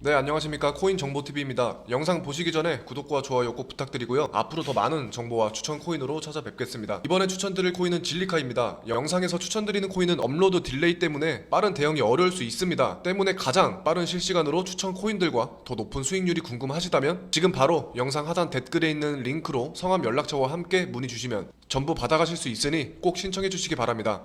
네 안녕하십니까. 코인 정보TV입니다. 영상 보시기 전에 구독과 좋아요 꼭 부탁드리고요. 앞으로 더 많은 정보와 추천 코인으로 찾아뵙겠습니다. 이번에 추천드릴 코인은 진리카입니다. 영상에서 추천드리는 코인은 업로드 딜레이 때문에 빠른 대응이 어려울 수 있습니다. 때문에 가장 빠른 실시간으로 추천 코인들과 더 높은 수익률이 궁금하시다면 지금 바로 영상 하단 댓글에 있는 링크로 성함 연락처와 함께 문의 주시면 전부 받아가실 수 있으니 꼭 신청해 주시기 바랍니다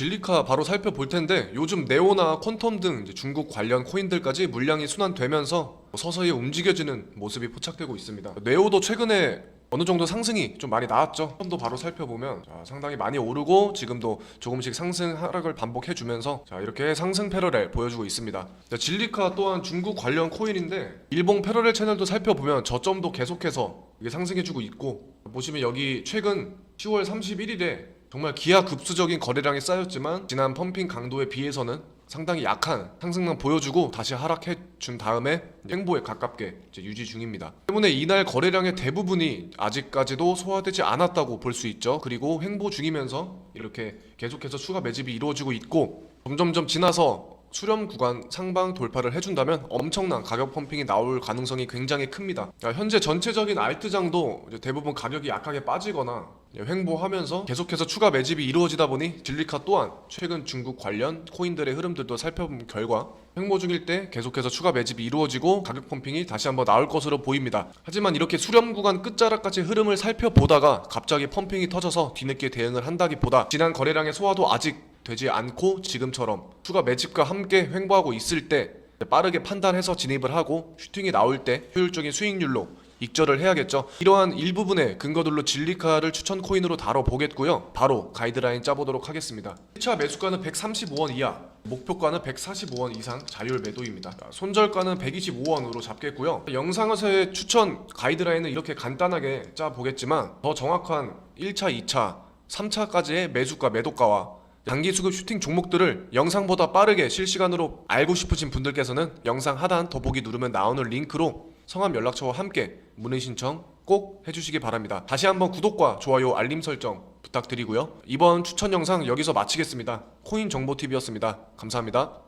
진리카 바로 살펴볼 텐데 요즘 네오나 퀀텀 등 중국 관련 코인들까지 물량이 순환되면서 서서히 움직여지는 모습이 포착되고 있습니다. 네오도 최근에 어느 정도 상승이 좀 많이 나왔죠. 좀더 바로 살펴보면 자, 상당히 많이 오르고 지금도 조금씩 상승 하락을 반복해주면서 자, 이렇게 상승 패러렐 보여주고 있습니다. 자, 진리카 또한 중국 관련 코인인데 일본 패러렐 채널도 살펴보면 저점도 계속해서 이게 상승해주고 있고 보시면 여기 최근 10월 31일에 정말 기하급수적인 거래량이 쌓였지만 지난 펌핑 강도에 비해서는 상당히 약한 상승만 보여주고 다시 하락해 준 다음에 횡보에 가깝게 유지 중입니다. 때문에 이날 거래량의 대부분이 아직까지도 소화되지 않았다고 볼 수 있죠. 그리고 횡보 중이면서 이렇게 계속해서 추가 매집이 이루어지고 있고 점점점 지나서 수렴 구간 상방 돌파를 해준다면 엄청난 가격 펌핑이 나올 가능성이 굉장히 큽니다. 자, 현재 전체적인 알트장도 대부분 가격이 약하게 빠지거나 횡보하면서 계속해서 추가 매집이 이루어지다 보니 진리카 또한 최근 중국 관련 코인들의 흐름들도 살펴본 결과 횡보 중일 때 계속해서 추가 매집이 이루어지고 가격 펌핑이 다시 한번 나올 것으로 보입니다. 하지만 이렇게 수렴 구간 끝자락까지 흐름을 살펴보다가 갑자기 펌핑이 터져서 뒤늦게 대응을 한다기보다 지난 거래량의 소화도 아직 되지 않고 지금처럼 추가 매집과 함께 횡보하고 있을 때 빠르게 판단해서 진입을 하고 슈팅이 나올 때 효율적인 수익률로 익절을 해야겠죠. 이러한 일부분의 근거들로 진리카를 추천 코인으로 다뤄보겠고요. 바로 가이드라인 짜보도록 하겠습니다. 1차 매수가는 135원 이하, 목표가는 145원 이상 자율 매도입니다. 자, 손절가는 125원으로 잡겠고요. 영상에서의 추천 가이드라인은 이렇게 간단하게 짜보겠지만 더 정확한 1차, 2차, 3차까지의 매수가, 매도가와 단기 수급 슈팅 종목들을 영상보다 빠르게 실시간으로 알고 싶으신 분들께서는 영상 하단 더보기 누르면 나오는 링크로 성함 연락처와 함께 문의 신청 꼭 해주시기 바랍니다. 다시 한번 구독과 좋아요 알림 설정 부탁드리고요. 이번 추천 영상 여기서 마치겠습니다. 코인 정보 TV였습니다. 감사합니다.